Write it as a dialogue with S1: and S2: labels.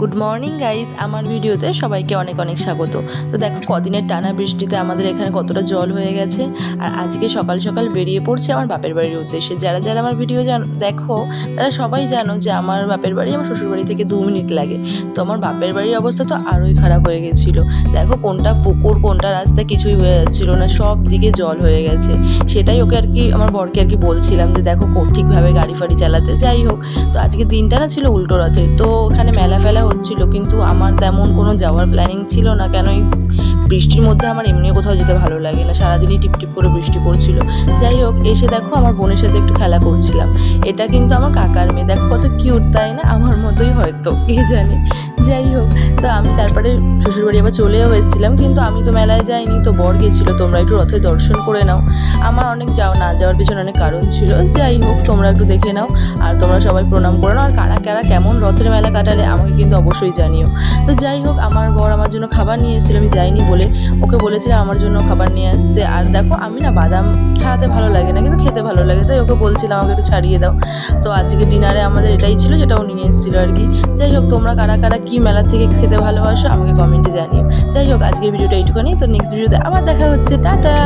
S1: Good morning guys আমার ভিডিওতে সবাইকে অনেক অনেক স্বাগত। তো দেখো, কদিনের টানা বৃষ্টিতে আমাদের এখানে কতটা জল হয়ে গেছে। আর আজকে সকাল সকাল বেরিয়ে পড়ছে আমার বাপের বাড়ির উদ্দেশ্যে। যারা যারা আমার ভিডিও দেখো, তারা সবাই জানো যে আমার বাপের বাড়ি আমার শ্বশুর বাড়ি থেকে দু মিনিট লাগে। তো আমার বাপের বাড়ির অবস্থা তো আরোই খারাপ হয়ে গেছিল। দেখো, কোনটা পুকুর, কোনটা রাস্তা কিছুই হয়ে যাচ্ছিল না। সব দিকে জল হয়ে গেছে। সেটাই ওকে আর কি, আমার বরকে আর কি বলছিলাম যে, দেখো ঠিকভাবে গাড়ি ফাড়ি চালাতে। যাই হোক, তো আজকে দিনটা না ছিল উল্টো রথের। তো ওখানে মেলা ফেলা হচ্ছিল, কিন্তু আমার তেমন কোনো যাওয়ার প্ল্যানিং ছিল না। কেন বৃষ্টির মধ্যে আমার এমনিও কোথাও যেতে ভালো লাগে না। সারাদিনই টিপটিপ টিপ করে বৃষ্টি পড়ছিল। যাই হোক, এসে দেখো আমার বোনের সাথে একটু খেলা করছিলাম। এটা কিন্তু আমার কাকার মেয়ে। দেখো কত কিউট তাই না? আমার মতোই হয়তো, কে জানে? যাই হোক, তো আমি তারপরে শ্বশুরবাড়ি আবার চলেও এসেছিলাম, কিন্তু আমি তো মেলায় যাইনি, তো বর গেছিল, তোমরা একটু রথের দর্শন করে নাও। আমার অনেক যাও না যাওয়ার পিছনে অনেক কারণ ছিল। যাই হোক, তোমরা একটু দেখে নাও, আর তোমরা সবাই প্রণাম করে নাও, আর কারা কারা কেমন রথের মেলা কাটালে আমাকে কিন্তু অবশ্যই জানিও। তো যাই হোক, আমার বর আমার জন্য খাবার নিয়ে এসেছিল, আমি যাইনি বলে ওকে বলেছিলাম আমার জন্য খাবার নিয়ে আসতে। আর দেখো, আমি না বাদাম ছাড়াতে ভালো লাগে না, কিন্তু খেতে ভালো লাগে, তাই ওকে বলছিলাম আমাকে একটু ছাড়িয়ে দাও। তো আজকে ডিনারে আমাদের এটাই ছিল, যেটা ও নিয়ে এসেছিল আর কি। যাই হোক, তোমরা কারা কারা কী মেলা থেকে খেতে ভালোবাসো, আমাকে কমেন্টে জানিও। যাই হোক, আজকের ভিডিওটা এইটুকুনি। তো নেক্সট ভিডিওতে আবার দেখা হচ্ছে। টাটা!